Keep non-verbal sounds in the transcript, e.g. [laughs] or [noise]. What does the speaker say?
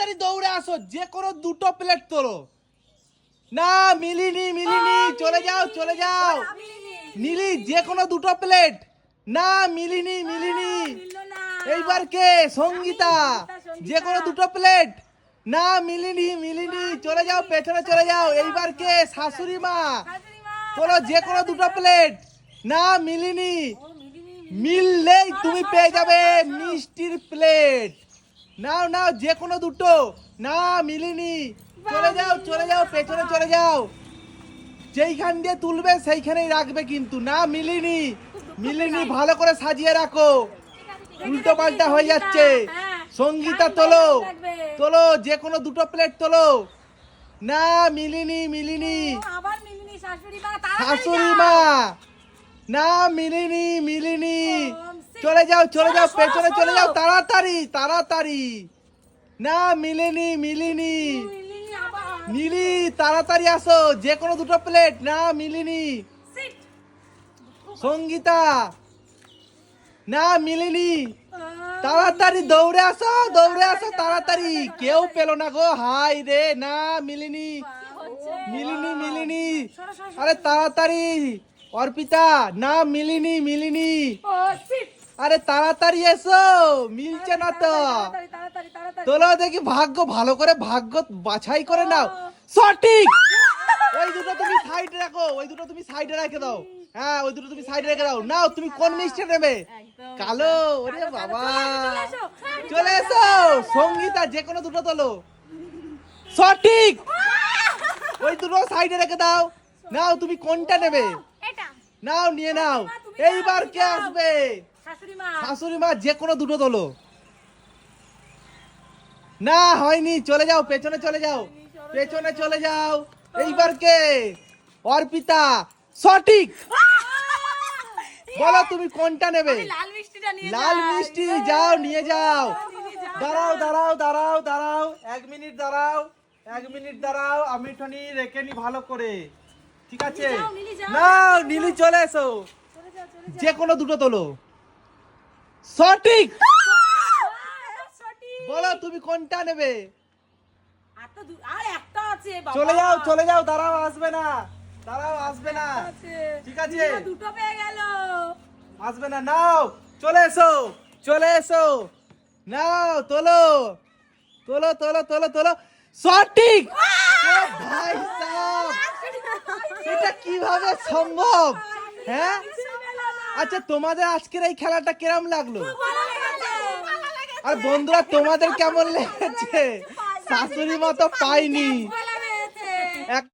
তাড়াতাড়ি দৌড়ে আসো, যে কোনো দুটো প্লেট তোলো। না, মিলিনি মিলিনি, চলে যাও চলে যাও। নীলি, যে কোনো দুটো প্লেট না, মিলিনি মিলিনি। এইবার কে? সঙ্গীতা। যে কোনো দুটো প্লেট না, মিলিনি মিলিনি, চলে যাও, পেছনে চলে যাও। এইবার কে? শাশুড়ি মা। তোলো যে কোনো দুটো প্লেট না, মিলিনি। মিললেই তুমি পেয়ে যাবে মিষ্টির প্লেট নাও নাও যে কোনো দুটো। না মিলিনি। চলে যাও চলে যাও পেছনে চলে যাও। যেইখান দিয়ে তুলবে সেইখানেই রাখবে কিন্তু। না মিলিনি। মিলিনি ভালো করে সাজিয়ে রাখো। উল্টো পাল্টা হয়ে যাচ্ছে। সঙ্গীতা তোলো। তোলো যে কোনো দুটো প্লেট তোলো। না মিলিনি মিলিনি। শাশুড়ি মা না মিলিনি মিলিনি। চলে যাও চলে যাও পেছনে চলে যাও তাড়াতাড়ি তাড়াতাড়ি। না মিলেনি মিলিনি। মিলি তাড়াতাড়ি আসো যে কোনো দুটো প্লেট। না মিলিনি। সঙ্গীতা। না মিলিনি। তাড়াতাড়ি দৌড়ে আসো দৌড়ে আসো তাড়াতাড়ি কেউ পেল না গো। হাই রে না মিলিনি। মিলিনি মিলিনি। আরে তাড়াতাড়ি। অর্পিতা। না মিলিনি মিলিনি। আরে তাড়াতাড়ি এসো মিলছে না তো। তোলো দেখি ভাগ্য ভালো করে ভাগ্য বাছাই করে নাও। সঠিক! ওই দুটো তুমি সাইডে রাখো ওই দুটো তুমি সাইডে রেখে দাও। হ্যাঁ ওই দুটো তুমি সাইডে রেখে দাও। নাও তুমি কোন মিষ্টি নেবে? কালো ওরে বাবা। চলে এসো সঙ্গীতা যে কোনো দুটো তোলো। সঠিক! ওই দুটো সাইডে রেখে দাও। নাও তুমি কোনটা নেবে? এটা। নাও নিয়ে নাও। এইবার কে আসবে? শাশুড়ি মা। যে কোনো দুটো তোলো। না হয়নি চলে যাও পেছনে চলে যাও পেছনে চলে যাও। এইবার কে? অর্পিতা। সঠিক। বলো তুমি কোনটা নেবে? লাল মিষ্টি যাও নিয়ে যাও। দাঁড়াও দাঁড়াও দাঁড়াও দাঁড়াও। এক মিনিট দাঁড়াও এক মিনিট দাঁড়াও। আমি রেখে নি ভালো করে। ঠিক আছে? নীলি না নীলি চলে এসো। যে কোনো দুটো তোলো। [laughs] সঠিক। বলো তুমি কোনটা নেবে? চলে যাও চলে যাও দাঁড়াও আসবে না। দাঁড়াও আসবে না। ঠিক আছে। দুটো পেয়ে গেল। আসবে না। নাও চলে এসো চলে এসো। নাও তোলো। তোলো তোলো তোলো তোলো। সঠিক! ভাই এটা কীভাবে সম্ভব? হ্যাঁ? আচ্ছা তোমাদের আজকের এই খেলাটা কেরাম লাগল? আর বন্ধুরা তোমাদের কেমন লেগেছে। শাশুড়ি মতো পাইনি। এক